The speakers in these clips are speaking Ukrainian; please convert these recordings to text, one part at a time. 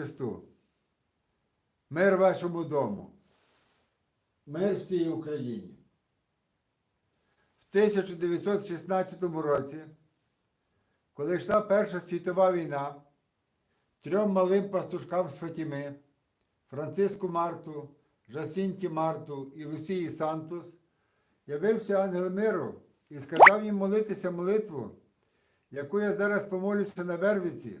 Христу. Мир вашому дому. Мир всій Україні. В 1916 році, коли йшла Перша світова війна, трьом малим пастушкам з Фатіми, Франциску Марту, Жасінті Марту і Лусії Сантус, явився ангел миру і сказав їм молитися молитву, яку я зараз помолюся на Вервиці,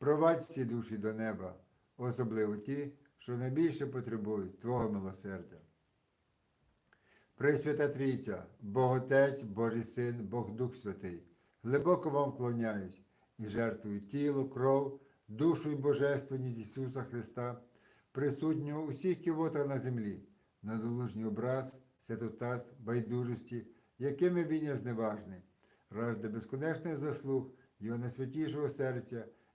провадь всі душі до неба, особливо ті, що найбільше потребують Твого милосердя. Пресвята Трійця, Бог Отець, Божий Син, Бог Дух Святий, глибоко вам вклоняюсь і жертвую тіло, кров, душу і божественність Ісуса Христа, присутнього у всіх ківотах на землі, на долужній образ, святотатств, байдужості, якими він є зневажний, ради безконечних заслуг Його найсвятішого серця